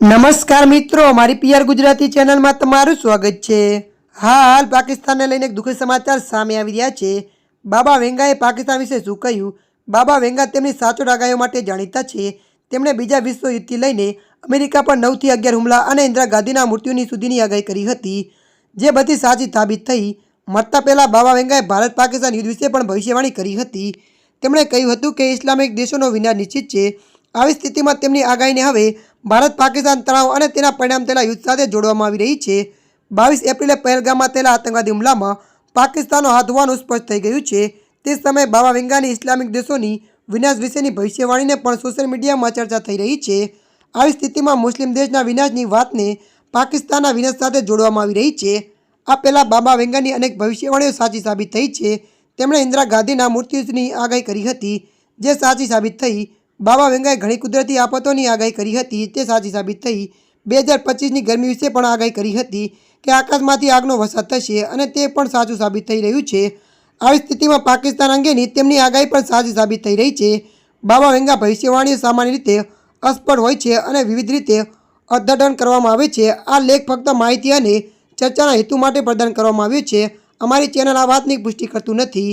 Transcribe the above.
નમસ્કાર મિત્રો મારી પીઆર ગુજરાતી ચેનલમાં તમારું સ્વાગત છે. હાલ પાકિસ્તાનને લઈને એક દુઃખદ સમાચાર સામે આવી રહ્યા છે. બાબા વેંગાએ પાકિસ્તાન વિશે શું કહ્યું? બાબા વેંગા તેમની સાચોટ આગાહીઓ માટે જાણીતા છે. તેમણે બીજા વિશ્વ યુદ્ધથી લઈને અમેરિકા પર નવથી અગિયાર હુમલા અને ઇન્દિરા ગાંધીના મૃત્યુની સુધીની આગાહી કરી હતી, જે બધી સાચી સાબિત થઈ. મરતા પહેલાં બાબા વેંગાએ ભારત પાકિસ્તાન યુદ્ધ વિશે પણ ભવિષ્યવાણી કરી હતી. તેમણે કહ્યું હતું કે ઇસ્લામિક દેશોનો વિનાશ નિશ્ચિત છે. આવી સ્થિતિમાં તેમની આગાહીને હવે ભારત પાકિસ્તાન તણાવ અને તેના પરિણામ થયેલા યુદ્ધ સાથે જોડવામાં આવી રહી છે. બાવીસ એપ્રિલે પહેલગામમાં થયેલા આતંકવાદી હુમલામાં પાકિસ્તાનનો હાથ હોવાનું સ્પષ્ટ થઈ ગયું છે. તે સમયે બાબા વેંગાની ઇસ્લામિક દેશોની વિનાશ વિશેની ભવિષ્યવાણીને પણ સોશિયલ મીડિયામાં ચર્ચા થઈ રહી છે. આવી સ્થિતિમાં મુસ્લિમ દેશના વિનાશની વાતને પાકિસ્તાનના વિનાશ સાથે જોડવામાં આવી રહી છે. આ પહેલાં બાબા વેંગાની અનેક ભવિષ્યવાણીઓ સાચી સાબિત થઈ છે. તેમણે ઇન્દિરા ગાંધીના મૃત્યુની આગાહી કરી હતી, જે સાચી સાબિત થઈ બાબા વેંગાએ ઘણી કુદરતી આફતોની આગાહી કરી હતી. તે સાચી સાબિત થઈ. બે હજાર પચીસની ગરમી વિશે પણ આગાહી કરી હતી કે આકાશમાંથી આગનો વરસાદ થશે અને તે પણ સાચું સાબિત થઈ રહ્યું છે. આવી સ્થિતિમાં પાકિસ્તાન અંગેની તેમની આગાહી પણ સાચી સાબિત થઈ રહી છે. બાબા વેંગા ભવિષ્યવાણીઓ સામાન્ય રીતે અસ્પષ્ટ હોય છે અને વિવિધ રીતે અદ્યતન કરવામાં આવે છે. આ લેખ ફક્ત માહિતી અને ચર્ચાના હેતુ માટે પ્રદાન કરવામાં આવ્યો છે. અમારી ચેનલ આ વાતની પુષ્ટિ કરતું નથી.